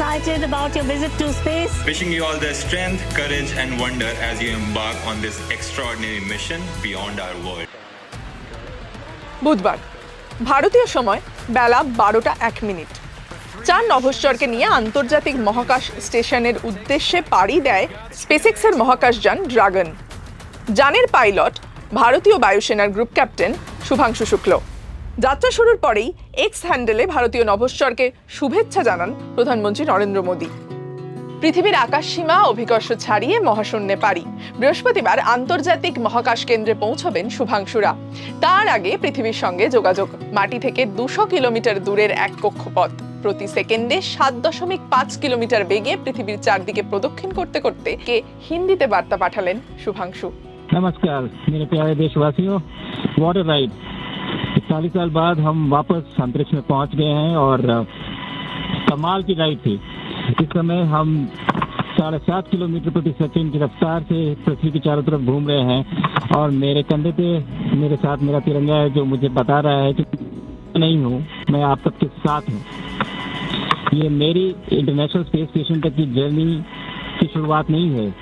excited about your visit to space. Wishing you all the strength, courage, and wonder as you embark on this extraordinary mission beyond our world. বুধবার ভারতীয় সময় বেলা বারোটা এক minute চার নভশ্চরকে নিয়ে আন্তর্জাতিক মহাকাশ স্টেশনের উদ্দেশ্যে পাড়ি দেয় স্পেসেক্সের মহাকাশযান ড্রাগন যানের পাইলট ভারতীয় বায়ুসেনার গ্রুপ ক্যাপ্টেন শুভাংশু শুক্ল যাত্রা শুরুর পরেই এক্স হ্যান্ডেলে ভারতীয় নভস্বরকে শুভেচ্ছা জানান প্রধানমন্ত্রী নরেন্দ্র মোদী। পৃথিবীর আকাশসীমা অভিকর্ষ ছাড়িয়ে মহাশূন্যে পারি বৃহস্পতিবার আন্তর্জাতিক মহাকাশ কেন্দ্রে পৌঁছবেন শুভাংশুরা। তার আগে পৃথিবীর সঙ্গে যোগাযোগ। মাটি থেকে দুশো কিলোমিটার দূরের এক কক্ষপথ। প্রতি সেকেন্ডে সাত দশমিক পাঁচ কিলোমিটার বেগে পৃথিবীর চারদিকে প্রদক্ষিণ করতে করতে কে হিন্দিতে বার্তা পাঠালেন শুভাংশু। নমস্কার what a ride इकतालीस साल बाद हम वापस अंतरिक्ष में पहुँच गए हैं और कमाल की राइड थी। इस समय हम साढ़े सात किलोमीटर प्रति सेकंड की रफ्तार से पृथ्वी के चारों तरफ़ घूम रहे हैं और मेरे कंधे पे, मेरे साथ मेरा तिरंगा है जो मुझे बता रहा है कि नहीं हूँ, मैं आप सबके साथ हूँ। ये मेरी इंटरनेशनल स्पेस स्टेशन तक की जर्नी की शुरुआत नहीं है।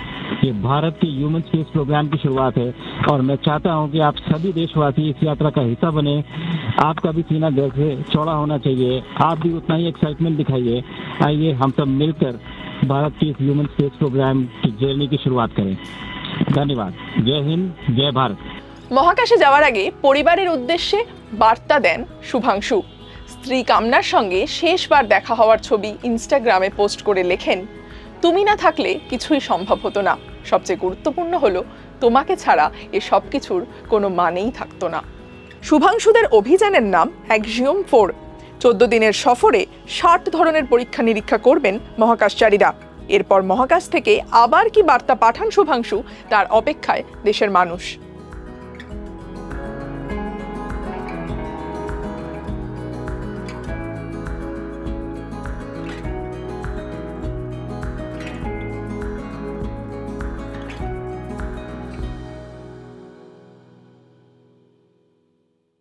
ये भारत के ह्यूमन स्पेस प्रोग्राम की शुरुआत है और मैं चाहता हूं कि आप सभी देशवासी इस यात्रा का हिस्सा बने आपका भी सीना दिल से चौड़ा होना चाहिए आप भी उतना ही एक्साइटमेंट दिखाइए आइए हम सब मिलकर भारत के इस ह्यूमन स्पेस प्रोग्राम की जर्नी की शुरुआत करें धन्यवाद जय हिंद जय भारत মহাকাশে যাওয়ার আগে পরিবারের উদ্দেশ্যে বার্তা দেন শুভাংশু স্ত্রী কামনার সঙ্গে শেষবার দেখা হওয়ার ছবি ইনস্টাগ্রামে পোস্ট করে লেখেন তুমি না থাকলে কিছুই সম্ভব হতো না। সবচেয়ে গুরুত্বপূর্ণ হলো, তোমাকে ছাড়া এ সব কিছুর কোনো মানেই থাকতো না। শুভাংশুদের অভিযানের নাম অ্যাক্সিওম ফোর চোদ্দ দিনের সফরে ষাট ধরনের পরীক্ষা নিরীক্ষা করবেন মহাকাশচারীরা। এরপর মহাকাশ থেকে আবার কি বার্তা পাঠান শুভাংশু, তার অপেক্ষায় দেশের মানুষ।